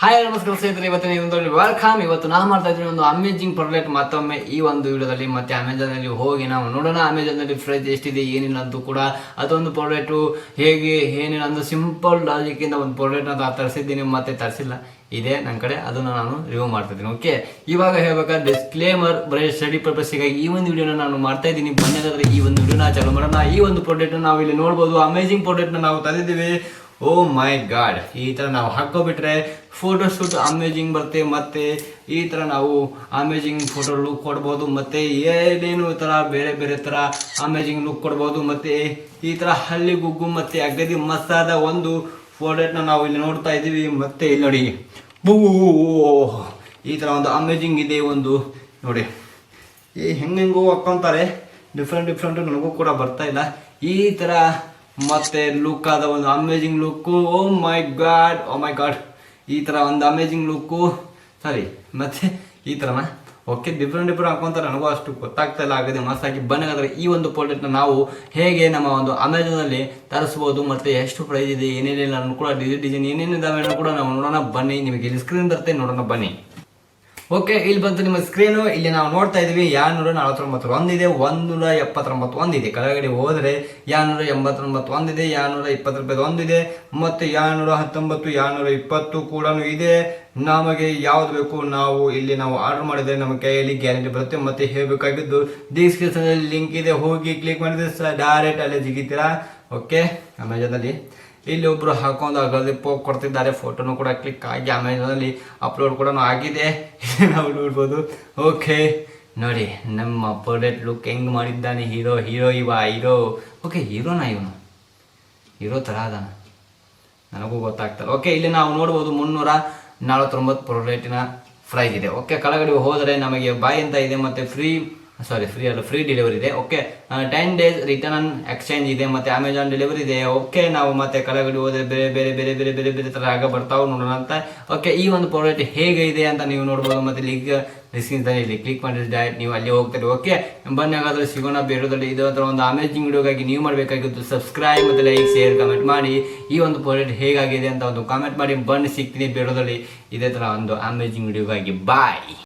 Hi ನಮಸ್ಕಾರ ಸ್ನೇಹಿತರೆ, ಇವತ್ತಿನ ಒಂದು ವೆಲ್ಕಮ್ ಇವತ್ತು ನಾನು ಮಾಡ್ತಾ ಇದ್ದೀನಿ ಒಂದು ಅಮೇಜಿಂಗ್ ಪ್ರಾಡಕ್ಟ್ ಮತ್ತೊಮ್ಮೆ ಈ ಒಂದು ವಿಡಿಯೋದಲ್ಲಿ ಮತ್ತೆ ಅಮೆಜಾನ್ ಅಲ್ಲಿ ಹೋಗಿ ನಾವು ನೋಡೋಣ. ಅಮೆಜಾನ್ ಅಲ್ಲಿ ಪ್ರೈಸ್ ಎಷ್ಟಿದೆ, ಏನಿಲ್ಲ ಅಂತ ಕೂಡ ಅದೊಂದು ಪ್ರಾಡಕ್ಟು ಹೇಗೆ, ಏನಿಲ್ಲ ಅಂತ ಸಿಂಪಲ್ ಲಾಜಿಕ್ಕಿಂದ ಒಂದು ಪ್ರಾಡಕ್ಟ್ ಅಂತ ತರಿಸಿದ್ದೀನಿ. ಮತ್ತೆ ತರಿಸಿಲ್ಲ, ಇದೆ ನನ್ನ ಕಡೆ. ಅದನ್ನು ನಾನು ರಿವ್ಯೂ ಮಾಡ್ತಾ ಇದ್ದೀನಿ ಓಕೆ ಇವಾಗ ಹೇಳ್ಬೇಕಾದ್ರೆ ಡಿಸ್ಕ್ಲೇಮರ್ ಬರೀ ಸ್ಟಡಿ ಪರ್ಪಸ್ಸಿಗಾಗಿ ಈ ಒಂದು ವಿಡಿಯೋನ ನಾನು ಮಾಡ್ತಾ ಇದ್ದೀನಿ. ಬಂದಾದ್ರೆ ಈ ಒಂದು ವಿಡಿಯೋನ ಚಾಲು ಮಾಡೋಣ. ಈ ಒಂದು ಪ್ರಾಡಕ್ಟ್ ನಾವು ಇಲ್ಲಿ ನೋಡ್ಬೋದು. ಅಮೇಜಿಂಗ್ ಪ್ರಾಡಕ್ಟ್ನ ನಾವು ತಂದಿದ್ದೀವಿ. ಓ ಮೈ ಗಾಡ್ ಈ ಥರ ನಾವು ಹಾಕೋಬಿಟ್ರೆ ಫೋಟೋ ಶೂಟ್ ಅಮೇಜಿಂಗ್ ಬರುತ್ತೆ. ಮತ್ತು ಈ ಥರ ನಾವು ಅಮೇಜಿಂಗ್ ಫೋಟೋ ಲುಕ್ ಕೊಡ್ಬೋದು. ಮತ್ತು ಏನೇನು ಥರ ಬೇರೆ ಬೇರೆ ಥರ ಅಮೇಜಿಂಗ್ ಲುಕ್ ಕೊಡ್ಬೋದು. ಮತ್ತು ಈ ಥರ ಹಳ್ಳಿ ಗುಗ್ಗು, ಮತ್ತು ಅಗದಿ ಮಸ್ತಾದ ಒಂದು ಫೋಟೋನ ನಾವು ಇಲ್ಲಿ ನೋಡ್ತಾ ಇದ್ದೀವಿ. ಮತ್ತು ಇಲ್ಲಿ ನೋಡಿ. ಬೂ ಈ ಥರ ಒಂದು ಅಮೇಜಿಂಗ್ ಇದೆ ಒಂದು ನೋಡಿ. ಈ ಹೆಂಗೆಂಗೋ ಹಾಕ್ಕೊಂತಾರೆ. ಡಿಫ್ರೆಂಟ್ ಡಿಫ್ರೆಂಟು ನನಗೂ ಕೂಡ ಬರ್ತಾ ಇಲ್ಲ. ಈ ಥರ ಮತ್ತೆ ಲುಕ್ ಆದ ಒಂದು amazing look oh my God oh my God ಈ ಥರ ಒಂದು ಅಮೇಜಿಂಗ್ ಲುಕ್ಕು ಸಾರಿ ಮತ್ತೆ ಈ ತರನ? ಓಕೆ ಡಿಫ್ರೆಂಟ್ ಡಿಫ್ರೆಂಟ್ ಹಾಕೊಂತಾರೆ ನನಗೂ ಅಷ್ಟು ಗೊತ್ತಾಗ್ತಾ ಇಲ್ಲ. ಆಗದೆ ಮಸ್ತಾಗಿ ಬನ್ನಿ. ಈ ಒಂದು ಪ್ರಾಡಕ್ಟ್ನ ನಾವು ಹೇಗೆ ನಮ್ಮ ಒಂದು ಅಮೆಝಾನಲ್ಲಿ ತರಿಸ್ಬೋದು, ಮತ್ತೆ ಎಷ್ಟು ಪ್ರೈಸ್ ಇದೆ, ಏನೇನಿಲ್ಲ ನಾನು ಕೂಡ ಡಿಸೈನ್ ಡಿಸೈನ್ ಏನೇನಿದಾವೆ ಅನ್ನೋ ಕೂಡ ನಾವು ನೋಡೋಣ. ಬನ್ನಿ, ನಿಮಗೆ ಇಲ್ಲಿ ಸ್ಕ್ರೀನ್ ಬರುತ್ತೆ ನೋಡೋಣ, ಬನ್ನಿ. ಓಕೆ, ಇಲ್ಲಿ ಬಂತು ನಿಮ್ಮ ಸ್ಕ್ರೀನು ಇಲ್ಲಿ ನಾವು ನೋಡ್ತಾ ಇದೀವಿ ಎರಡ್ನೂರ ನಲವತ್ತೊಂಬತ್ತು ಒಂದಿದೆ ಒಂದೂರ ಎಪ್ಪತ್ತೊಂಬತ್ತು ಒಂದಿದೆ ಕೆಳಗಡೆ ಹೋದರೆ ಯಾನೂರ ಎಂಬತ್ತೊಂಬತ್ತು ಒಂದಿದೆ ಎರಡ್ನೂರ ರೂಪಾಯಿ ಒಂದಿದೆ ಮತ್ತು ಎರಡ್ನೂರ ಹತ್ತೊಂಬತ್ತು ಎರಡ್ನೂರ ಇಪ್ಪತ್ತು ಕೂಡ ಇದೆ. ನಮಗೆ ಯಾವ್ದು ಬೇಕು, ನಾವು ಇಲ್ಲಿ ನಾವು ಆರ್ಡರ್ ಮಾಡಿದರೆ ನಮ್ಮ ಕೈಯಲ್ಲಿ ಗ್ಯಾರಂಟಿ ಬರುತ್ತೆ. ಮತ್ತೆ ಹೇಳಬೇಕಾಗಿದ್ದು ಡಿಸ್ಕ್ರಿಪ್ಷನ್ ಲಿಂಕ್ ಇದೆ. ಹೋಗಿ ಕ್ಲಿಕ್ ಮಾಡಿದ್ರೆ ಡೈರೆಕ್ಟ್ ಅಲ್ಲೇ ಜಿಗಿತೀರಾ ಓಕೆ ಅಮೆಜಾನಲ್ಲಿ ಇಲ್ಲಿ ಒಬ್ರು ಹಾಕೊಂಡು ಅಗದಿ ಪೋಕ್ ಕೊಡ್ತಿದ್ದಾರೆ, ಫೋಟೋನು ಕೂಡ ಕ್ಲಿಕ್ ಆಗಿ ಅಮೆಝಾನಲ್ಲಿ ಅಪ್ಲೋಡ್ ಕೂಡ ಆಗಿದೆ. ನಾವು ನೋಡ್ಬೋದು. ಓಕೆ, ನೋಡಿ, ನಮ್ಮ ಪ್ರೊಡಕ್ಟ್ ಲುಕ್ ಹೆಂಗ್ ಮಾಡಿದ್ದಾನೆ, ಹೀರೋ ಹೀರೋ ಇವ, ಹೀರೋ. ಓಕೆ, ಹೀರೋನ ಇವನು? ಹೀರೋ ಥರ ಅದಾನ. ನನಗೂ ಗೊತ್ತಾಗ್ತಲ್ಲ. ಓಕೆ, ಇಲ್ಲಿ ನಾವು ನೋಡ್ಬೋದು ಮುನ್ನೂರ ನಲವತ್ತೊಂಬತ್ತು ಪ್ರೊಡೇಟಿನ ಪ್ರೈಸ್ ಇದೆ. ಓಕೆ, ಕೆಳಗಡೆ ಹೋದರೆ ನಮಗೆ ಬಾಯ್ ಅಂತ ಇದೆ, ಮತ್ತೆ ಫ್ರೀ ಸಾರಿ ಫ್ರೀ ಅಲ್ಲ ಫ್ರೀ ಡೆಲಿವರಿ ಇದೆ. Okay ten days return on exchange ಇದೆ, ಮತ್ತೆ ಅಮೆಜಾನ್ ಡೆಲಿವರಿ ಇದೆ. ಓಕೆ ನಾವು ಮತ್ತೆ ಕಳಗಡಿ ಹೋದರೆ ಬೇರೆ ಬೇರೆ ಬೇರೆ ಬೇರೆ ಬೇರೆ ಬೇರೆ ಥರ ಆಗ ಬರ್ತಾವೆ ನೋಡೋಣ ಅಂತ. ಓಕೆ ಈ ಒಂದು ಪ್ರಾಡಕ್ಟ್ ಹೇಗೆ ಇದೆ ಅಂತ ನೀವು ನೋಡ್ಬೋದು. ಮತ್ತೆ ಲಿಂಕ್ ಡಿಸ್ಕ್ರಿಪ್ಷನ್ ಇಲ್ಲಿ ಕ್ಲಿಕ್ ಮಾಡಿದ್ರೆ ಡೈರೆಕ್ಟ್ ನೀವು ಅಲ್ಲಿ ಹೋಗ್ತಾರೆ. ಓಕೆ ಬನ್ನಿ ಸಿಗೋಣ ಬೇರೆದಲ್ಲಿ ಇದು ಒಂದು ಅಮೇಜಿಂಗ್ ವಿಡಿಯೋಗಾಗಿ ನೀವು ಮಾಡಬೇಕಾಗಿದ್ದು ಸಬ್ಸ್ಕ್ರೈಬ್ ಮತ್ತು ಲೈಕ್ ಶೇರ್ ಕಮೆಂಟ್ ಮಾಡಿ. ಈ ಒಂದು ಪ್ರಾಡಕ್ಟ್ ಹೇಗಾಗಿದೆ ಅಂತ ಒಂದು ಕಾಮೆಂಟ್ ಮಾಡಿ. ಬನ್ನಿ, ಸಿಗ್ತೀನಿ ಬೇರೆದಲ್ಲಿ ಇದೇ ಥರ ಒಂದು ಅಮೇಜಿಂಗ್ ವಿಡಿಯೋಗಾಗಿ ಬಾಯ್